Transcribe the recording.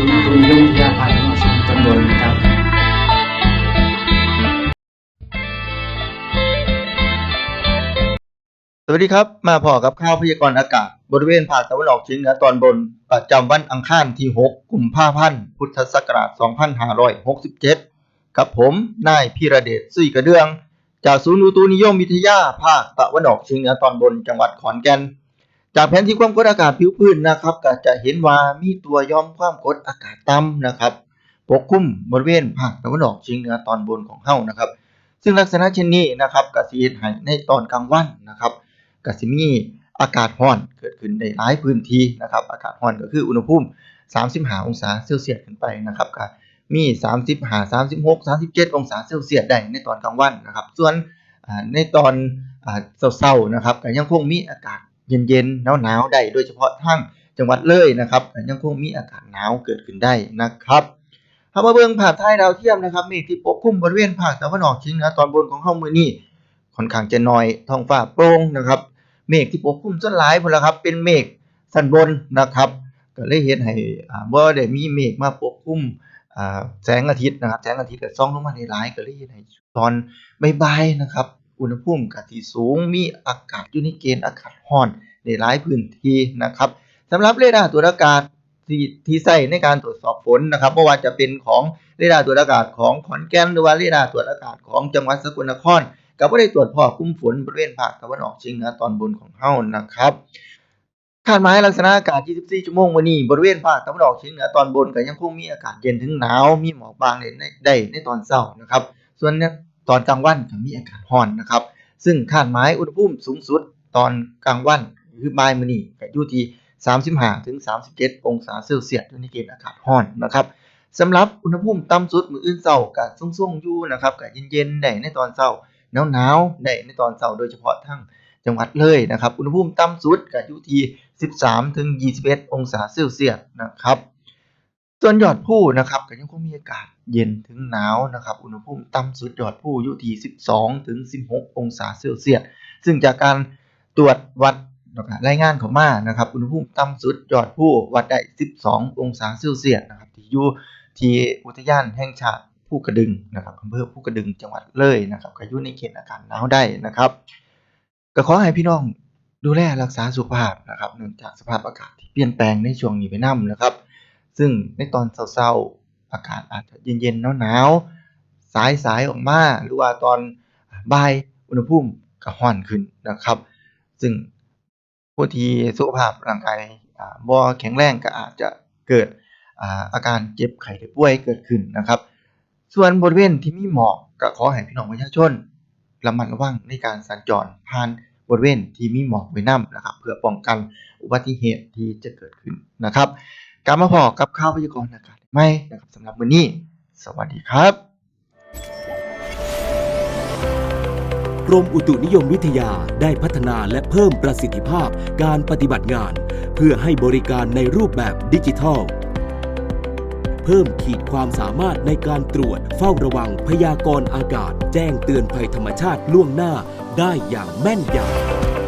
ศูนย์ตุนยงวิทยาภาคตะวันอองเหนือตอนบนนะครับสวัสดีครับ มาพอกับข่าวพยากรณ์อากาศ บริเวณภาคตะวันออกเฉียงเหนือตอนบน ประจำวันอังคารที่ 6 กุมภาพันธ์พุทธศักราช 2567 กับผม นายพีระเดชสุยกระเดือง จากศูนย์อุตุนิยมวิทยาภาคตะวันออกเฉียงเหนือตอนบนจังหวัดขอนแก่น จากแผนที่ความกดอากาศผิวพื้นนะครับ ก็จะเห็นว่ามีตัวยอมความกดอากาศต่ำนะครับ ปกคลุมบริเวณภาคตะวันออกเฉียงเหนือตอนบนของเฮานะครับ ซึ่งลักษณะเช่นนี้นะครับก็สิเฮ็ดให้ในตอนกลางวันนะครับก็สิมีอากาศร้อนเกิดขึ้นในหลายพื้นที่นะครับ อากาศร้อนก็คืออุณหภูมิ 35 องศาเซลเซียสขึ้นไปนะครับก็มี 35 36 37 องศาเซลเซียสได้ในตอนกลางวันนะครับ ส่วนในตอนอ่าเช้าๆนะครับก็ยังคงมีอากาศ เย็นๆหนาวๆได้โดยเฉพาะทางจังหวัดเลยนะครับยังคงมีอากาศหนาวเกิดขึ้นได้นะครับเฮามาเบิ่งภาพถ่ายดาวเทียมนะครับเมฆที่ปกคลุมบริเวณภาคตะวันออกเฉียงเหนือตอนบนของเฮามื้อนี้ค่อนข้างจะน้อยท้องฟ้าโปร่งนะครับเมฆที่ปกคลุมส่วนหลายพุ่นละครับ เป็นเมฆสันบนนะครับก็เลยเฮ็ดให้อ่าบ่ได้มีเมฆมาปกคลุมอ่าแสงอาทิตย์นะครับแสงอาทิตย์ก็ส่องลงมาได้หลายก็เลยเฮ็ดให้ตอนบ่ายๆนะครับ อุณหภูมิก็สิสูง มีอากาศอยู่ในเกณฑ์อากาศร้อนได้หลายพื้นที่นะครับสำหรับเรดาร์ตรวจอากาศที่ที่ใช้ในการตรวจสอบฝนนะครับบ่ว่าจะเป็นของเรดาร์ตรวจอากาศของขอนแก่นหรือว่าเรดาร์ตรวจอากาศของจังหวัดสกลนครก็บ่ได้ตรวจพบกลุ่มฝนบริเวณภาคตะวันออกเฉียงเหนือตอนบนของเฮานะครับคาดหมายลักษณะอากาศ 24 ชั่วโมงมื้อนี้ บริเวณภาคตะวันออกเฉียงเหนือตอนบนก็ยังคงมีอากาศเย็นถึงหนาว มีหมอกบางได้ในได้ในตอนเช้านะครับ ส่วนเนี่ย ตอนกลางวันก็มีอากาศร้อนนะครับ ซึ่งคาดหมายอุณหภูมิสูงสุดตอนกลางวันคือบ่ายมื้อนี้ก็อยู่ที่ 35ถึง37 องศาเซลเซียสอยู่ในเกณฑ์อากาศร้อนนะครับสำหรับอุณหภูมิต่ำสุดมื้ออื่นเช้าก็ทรงๆอยู่นะครับก็เย็นๆได้ในตอนเช้าหนาวๆได้ในตอนเช้าโดยเฉพาะทางจังหวัดเลยนะครับ อุณหภูมิต่ำสุดก็อยู่ที่ 13ถึง21 องศาเซลเซียสนะครับ ส่วนยอดภูนะครับก็ยังคงมีอากาศเย็นถึงหนาวนะครับ อุณหภูมิต่ำสุดยอดภูอยู่ที่ 12 ถึง 16 องศาเซลเซียส ซึ่งจากการตรวจวัดรายงานข้ามานะครับ อุณหภูมิต่ำสุดยอดภูวัดได้ 12 องศาเซลเซียสนะครับที่อยู่ที่อุทยานแห่งชาติภูกระดึงนะครับอำเภอภูกระดึงจังหวัดเลยนะครับก็อยู่ในเขตอากาศหนาวได้นะครับก็ขอให้พี่น้องดูแลรักษาสุขภาพนะครับเนื่องจากสภาพอากาศที่เปลี่ยนแปลงในช่วงนี้ไปนํนะครับ ซึ่งในตอนเช้าๆอากาศอาจจะเย็นๆหนาวๆสายๆออกมาหรือว่าตอนบ่ายอุณหภูมิก็ร้อนขึ้นนะครับ ซึ่งผู้ที่สุขภาพร่างกายอ่าบ่แข็งแรงก็อาจจะเกิดอาการเจ็บไข้ได้ป่วยเกิดขึ้นนะครับ ส่วนบริเวณที่มีหมอกก็ขอให้พี่น้องประชาชนระมัดระวังในการสัญจรผ่านบริเวณที่มีหมอกไว้นํนะครับ เพื่อป้องกันอุบัติเหตุที่จะเกิดขึ้นนะครับ กลับมาพอกับข่าวพยากรณ์อากาศใหม่นะครับสำหรับมื้อนี้ สวัสดีครับกรมอุตุนิยมวิทยาได้พัฒนาและเพิ่มประสิทธิภาพการปฏิบัติงาน เพื่อให้บริการในรูปแบบดิจิทัล เพิ่มขีดความสามารถในการตรวจเฝ้าระวังพยากรณ์อากาศ แจ้งเตือนภัยธรรมชาติล่วงหน้าได้อย่างแม่นยำ